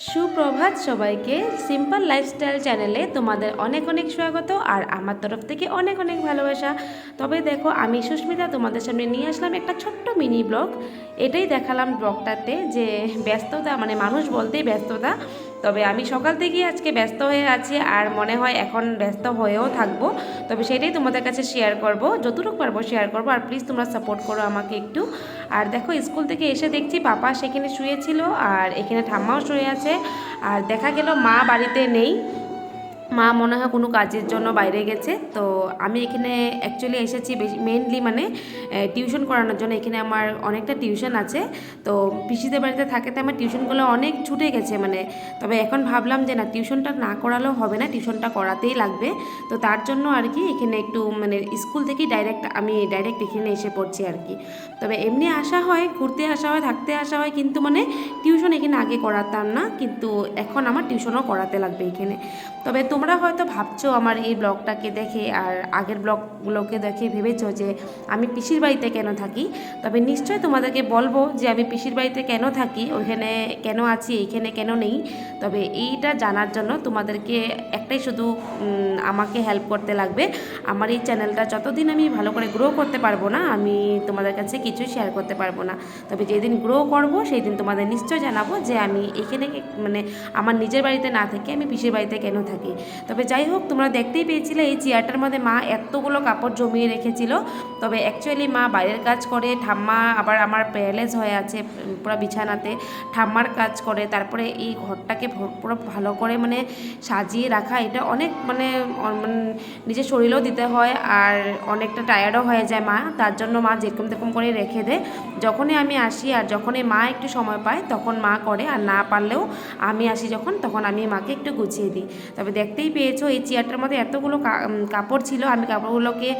সুপ্রভাত সবাইকে simple lifestyle চ্যানেলে তোমাদের অনেক অনেক স্বাগত আর আমার তরফ থেকে অনেক অনেক ভালোবাসা। তবে দেখো, আমি সুস্মিতা তোমাদের সামনে নিয়ে আসলাম একটা ছোট্ট মিনি ব্লগ। এটাই দেখালাম ব্লগটাতে যে ব্যস্ততা মানে মানুষ বলতেই ব্যস্ততা। তবে আমি সকাল থেকেই আজকে ব্যস্ত হয়ে আছি আর মনে হয় এখন ব্যস্ত হয়েও থাকব। তবে সেটাই তোমাদের কাছে শেয়ার করব, যতটুকু পারব শেয়ার করব। আর প্লিজ তোমরা সাপোর্ট করো আমাকে একটু। আর দেখো স্কুল থেকে এসে দেখছি পাপা সেখানে শুয়েছিল আর এখানে ঠাম্মাও শুয়ে আছে। আর দেখা গেল মা বাড়িতে নেই। মা মনে হয় কোনো কাজের জন্য বাইরে গেছে। তো আমি এখানে অ্যাকচুয়ালি এসেছি মেনলি মানে টিউশন করানোর জন্য। এখানে আমার অনেকটা টিউশন আছে। তো পিসিদের বাড়িতে থাকে তো আমার টিউশনগুলো অনেক ছুটে গেছে মানে। তবে এখন ভাবলাম যে না টিউশনটা না করালেও হবে না টিউশনটা করাতেই লাগবে। তো তার জন্য আর কি এখানে একটু মানে স্কুল থেকেই ডাইরেক্ট আমি ডাইরেক্ট এখানে এসে পড়ছি আর কি। তবে এমনি আসা হয়, ঘুরতে আসা হয়, থাকতে আসা হয়, কিন্তু মানে টিউশন এখানে আগে করাতাম না। কিন্তু এখন আমার টিউশনও করাতে লাগবে এখানে। তবে তোমরা হয়তো ভাবছ আমার এই ব্লগটাকে দেখে আর আগের ব্লগগুলোকে দেখে ভেবেছো যে আমি পিসির বাড়িতে কেন থাকি? তবে নিশ্চয়ই তোমাদেরকে বলব যে আমি পিসির বাড়িতে কেন থাকি, ওইখানে কেন আছি, এইখানে কেন নেই? তবে এইটা জানার জন্য তোমাদেরকে একটাই শুধু আমাকে হেল্প করতে লাগবে। আমার এই চ্যানেলটা যতদিন আমি ভালো করে গ্রো করতে পারব না, আমি তোমাদের কাছে কিছুই শেয়ার করতে পারব না। তবে যেদিন গ্রো করব সেই দিন তোমাদের নিশ্চয় জানাব যে আমি এখানে মানে আমার নিজের বাড়িতে না থেকে আমি পিসির বাড়িতে কেন থাকি। তবে যাই হোক, তোমরা দেখতেই পেয়েছিলে এই চেয়ারটার মধ্যে মা এতগুলো কাপড় জমিয়ে রেখেছিল। তবে অ্যাকচুয়ালি মা বাইরের কাজ করে, ঠাম্মা আবার আমার প্যারালাইজ হয়ে আছে পুরো বিছানাতে। ঠাম্মার কাজ করে, তারপরে এই ঘরটাকে পুরো ভালো করে মানে সাজিয়ে রাখা। এটা অনেক মানে মানে নিজের শরীরেও দিতে হয় আর অনেকটা টায়ার্ডও হয়ে যায় মা। তার জন্য মা যেরকম তেরকম করে রেখে দেয় যখনই আমি আসি আর যখনই মা একটু সময় পায়, তখন মা করে। আর না পারলেও আমি আসি যখন, তখন আমি মাকে একটু গুছিয়ে দিই। তবে দেখতেই পেয়েছ, এই চেয়ারটার মধ্যে এতগুলো কাপড় ছিল, আমি কাপড়গুলোকে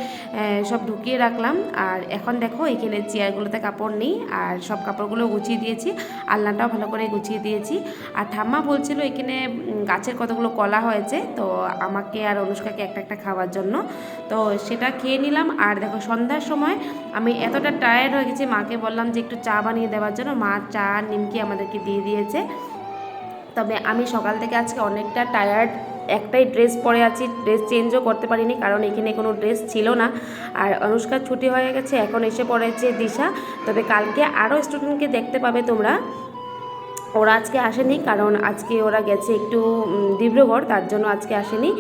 সব ঢুকিয়ে রাখলাম। আর এখন দেখো, এখানে চেয়ারগুলোতে কাপড় নেই, আর সব কাপড়গুলো গুছিয়ে দিয়েছি, আলনাটাও ভালো করে গুছিয়ে দিয়েছি। আর ঠাম্মা বলছিল, এখানে গাছের কতগুলো কলা হয়েছে, তো আমাকে আর অনুষ্কাকে একটা একটা খাওয়ার জন্য। তো সেটা খেয়ে নিলাম, আর দেখো সন্ধ্যার সময় আমি এতটা টায়ার্ড হয়ে গেছি, মাকে বললাম যে একটু চা বানিয়ে দেওয়ার জন্য। মা চা নিমকি আমাদেরকে দিয়ে দিয়েছে। তবে আমি সকাল থেকে আজকে অনেকটা টায়ার্ড একটাই ড্রেস পরে আছি ড্রেস চেঞ্জও করতে পারিনি কারণ এখানে কোনো ড্রেস ছিল না। আর অনুষ্কার ছুটি হয়ে গেছে, এখন এসে পড়েছে দিশা। তবে কালকে আরও স্টুডেন্টকে দেখতে পাবে তোমরা। ওরা আজকে আসেনি কারণ আজকে ওরা গেছে একটু ডিব্রুগড়, তার জন্য আজকে আসেনি।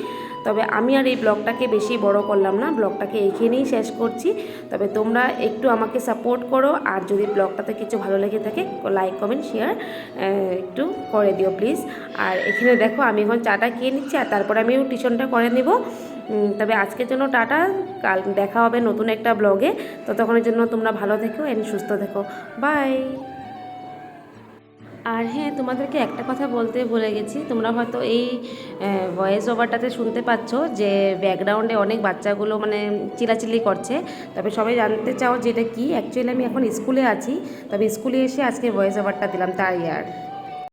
তবে আমি আর এই ব্লগটাকে বেশি বড় করলাম না, ব্লগটাকে এখানেই শেষ করছি। তবে তোমরা একটু আমাকে সাপোর্ট করো, আর যদি ব্লগটাতে কিছু ভালো লেগে থাকে লাইক কমেন্ট শেয়ার একটু করে দিও প্লিজ আর এখানে দেখো, আমি এখন চাটা খেয়ে নিচ্ছি, আর তারপরে আমিও টিউশনটা করে নেব। তবে আজকের জন্য টাটা, কাল দেখা হবে নতুন একটা ব্লগে। ততক্ষণের জন্য তোমরা ভালো থেকো এন্ড সুস্থ থেকো। বাই আর হ্যাঁ তোমাদেরকে একটা কথা বলতে ভুলে গেছি। তোমরা হয়তো এই ভয়েস ওভারটাতে শুনতে পাচ্ছ যে ব্যাকগ্রাউন্ডে অনেক বাচ্চাগুলো মানে চিলাচিলি করছে। তবে সবাই জানতে চাও যে এটা কী? অ্যাকচুয়ালি আমি এখন স্কুলে আছি। তবে স্কুলে এসে আজকে ভয়েস ওভারটা দিলাম, তাই আর।